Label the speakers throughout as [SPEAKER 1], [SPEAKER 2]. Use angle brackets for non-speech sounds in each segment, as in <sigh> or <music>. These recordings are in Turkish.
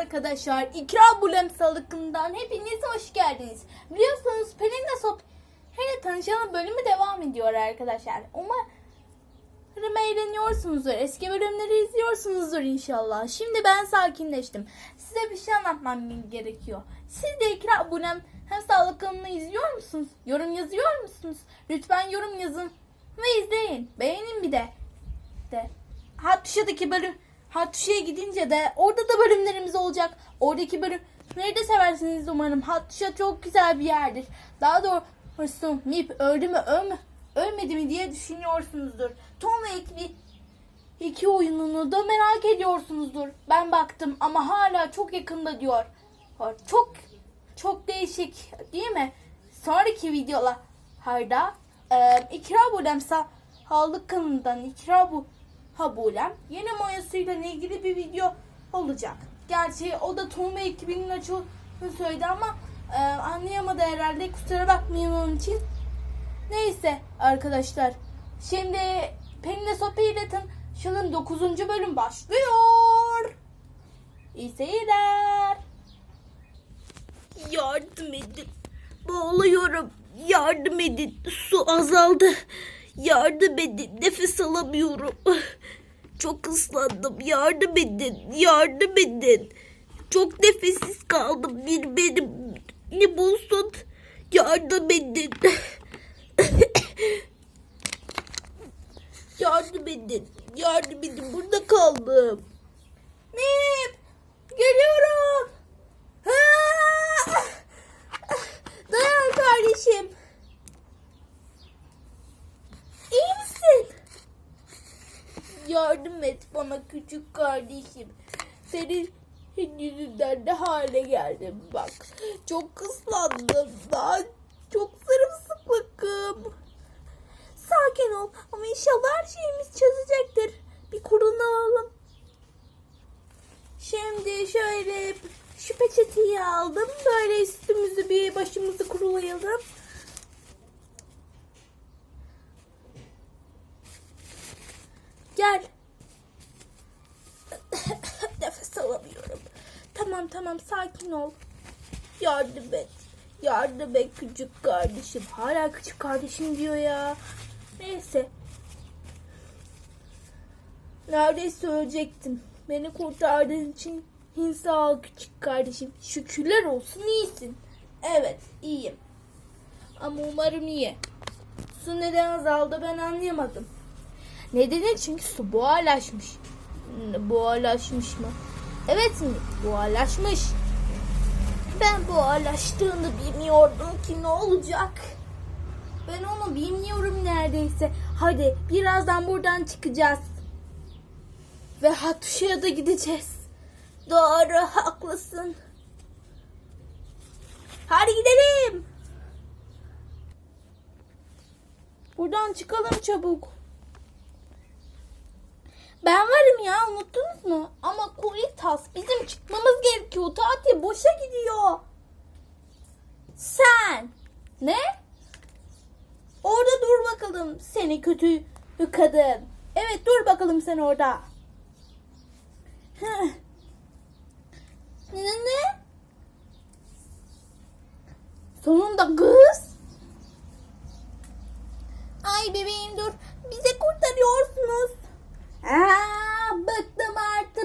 [SPEAKER 1] arkadaşlar. İkra Bulem Salıkı'ndan hepiniz hoş geldiniz. Biliyorsunuz Pelin'le Sop hele tanışalım bölümü devam ediyor arkadaşlar. Umarım eğleniyorsunuzdur. Eski bölümleri izliyorsunuzdur inşallah. Şimdi ben sakinleştim. Size bir şey anlatmam gerekiyor. Siz de İkra Bulem hem Salıkı'nı izliyor musunuz? Yorum yazıyor musunuz? Lütfen yorum yazın ve izleyin. Beğenin bir de. De. Hattuşa'daki bölüm Hattuşa'ya gidince de orada da bölümlerimiz olacak. Oradaki bölümleri de seversiniz umarım. Hattuşa çok güzel bir yerdir. Daha doğrusu Mip öldü mü ölmü, ölmedi mi diye düşünüyorsunuzdur. Tom ve Ekli iki oyununu da merak ediyorsunuzdur. Ben baktım ama hala çok yakında diyor. Çok çok değişik değil mi? Sonraki videolarda e, İkra Bulemsa Sağlık kanalından İkra bu Habulem yeni mayasıyla ilgili bir video olacak. Gerçi o da Tom ekibinin açıldığını söyledi ama e, anlayamadı herhalde. Kusura bakmayın onun için. Neyse arkadaşlar. Şimdi Pelin'le sohbet tanışalım. 9. bölüm başlıyor. İyi seyirler.
[SPEAKER 2] Yardım edin. Boğuluyorum. Yardım edin. Su azaldı. Yardım edin. Nefes alamıyorum. Çok ıslandım. Yardım edin. Yardım edin. Çok nefessiz kaldım. Bir benim ne bulsun. Yardım edin. <coughs> Yardım edin. Yardım edin. Burada kaldım.
[SPEAKER 1] Mip! Geliyorum. <coughs> Dayan kardeşim. İyi misin?
[SPEAKER 2] Yardım et bana küçük kardeşim. Senin yüzünden ne hale geldim bak. Çok ıslandım. Daha çok sırılsıklıkım.
[SPEAKER 1] Sakin ol ama inşallah her şeyimiz çözecektir. Bir kurulanalım. Şimdi şöyle şu peçeteyi aldım. Böyle üstümüzü bir başımızı kurulayalım. Gel. Nefes alamıyorum. Tamam sakin ol.
[SPEAKER 2] Yardım et. Yardım et küçük kardeşim.
[SPEAKER 1] Hala küçük kardeşim diyor ya. Neyse. Neredeyse ölecektim. Beni kurtardığın için sağ ol küçük kardeşim. Şükürler olsun iyisin. Evet iyiyim. Ama umarım iyi. Su neden azaldı ben anlayamadım. Nedeni çünkü su buharlaşmış. Buharlaşmış mı? Evet mi? Buharlaşmış. Ben buharlaştığını bilmiyordum ki ne olacak. Ben onu bilmiyorum neredeyse. Hadi birazdan buradan çıkacağız. Ve Hatuşa'ya da gideceğiz. Doğru haklısın. Hadi gidelim. Buradan çıkalım çabuk. Ben varım ya unuttunuz mu? Ama Kuritas bizim çıkmamız gerekiyor. Tatil boşa gidiyor. Sen ne? Orada dur bakalım seni kötü kadın. Evet dur bakalım sen orada. Ne ne? Sonunda kız. Ay bebeğim dur. Bize kurtarıyorsunuz. Aa, bıktım artık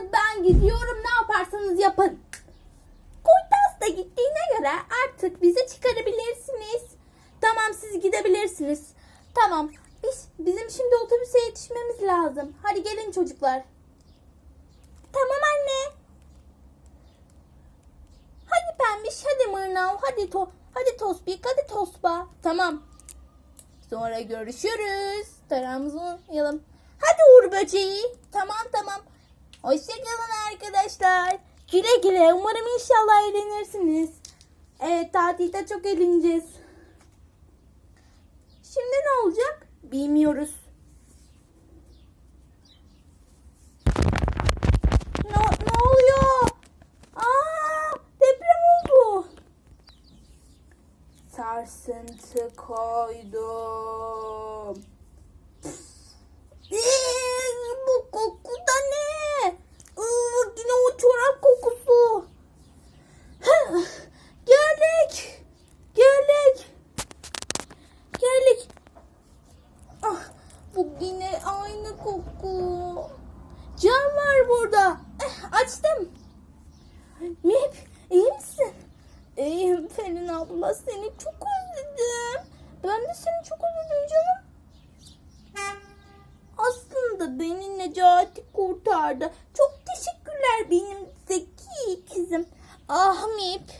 [SPEAKER 1] yapın. Kurtas da gittiğine göre artık bizi çıkarabilirsiniz. Tamam siz gidebilirsiniz. Tamam biz bizim şimdi otobüse yetişmemiz lazım. Hadi gelin çocuklar. Tamam anne. Hadi pembiş hadi mırnav hadi to hadi tospik hadi tosba. Tamam. Sonra görüşürüz. Tarağımızı unutmayalım. Hadi Uğur böceği. Tamam tamam. Hoşçakalın arkadaşlar. Güle güle. Umarım inşallah eğlenirsiniz. Evet tatilde çok eğleneceğiz. Şimdi ne olacak? Bilmiyoruz. Ne, ne oluyor? Aa, deprem oldu. Sarsıntı koydum. Ee, bu koku da ne? Iı, yine o çorap kokusu. Seni çok özledim. Ben de seni çok özledim canım. Aslında beni Necati kurtardı. Çok teşekkürler benim zeki kızım. Ah Mip.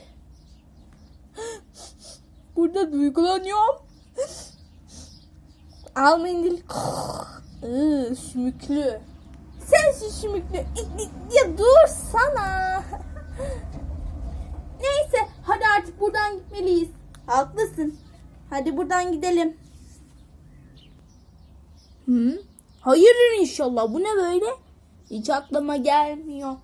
[SPEAKER 1] <gasps> Burada duygulanıyorum. Al mendil. Sümüklü. Sensin sümüklü. Ya dur sana. Neyse hadi artık buradan gitmeliyiz. Haklısın. Hadi buradan gidelim. Hı? Hayırdır inşallah. Bu ne böyle? Hiç aklıma gelmiyor.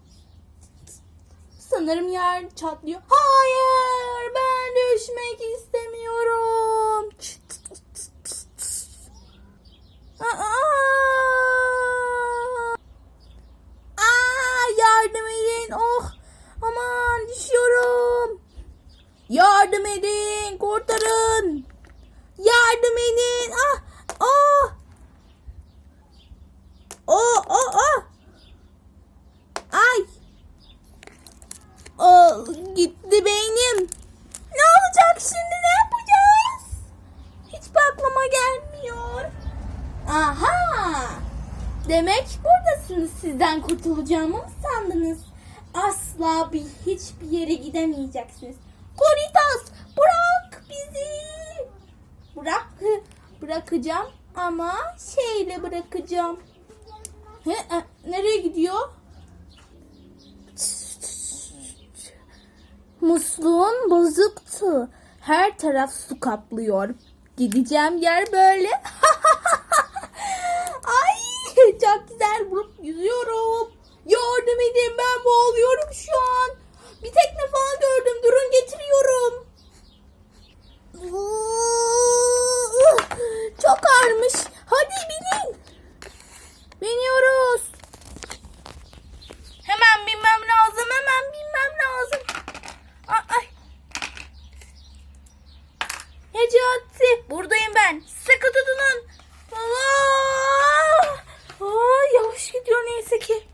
[SPEAKER 1] Sanırım yer çatlıyor. Hayır, ben düşmek istemiyorum. Aa! Aa, yardım edin. Oh, aman düşüyorum. Yardım edin, kurtarın. Yardım edin. Ah, ah. Oh, oh, oh. Ay. Oh, gitti beynim. Ne olacak şimdi? Ne yapacağız? Hiç aklıma gelmiyor. Aha. Demek buradasınız. Sizden kurtulacağımı mı sandınız? Asla bir hiçbir yere gidemeyeceksiniz. Koritas bırak bizi. Bırak. Bırakacağım ama şeyle bırakacağım. He, e, nereye gidiyor? Musluğun bozuktu. Her taraf su kaplıyor. Gideceğim yer böyle. Ay çok güzel vurup yüzüyorum. Yardım edin ben boğuluyorum şu an. Bir tekne falan gördüm. Durun getiriyorum. Çok ağırmış. Hadi binin. Biniyoruz. Hemen binmem lazım. Hemen binmem lazım. Ay. ay. Necati. Buradayım ben. Sıkı tutunun. Allah. Aa, yavaş gidiyor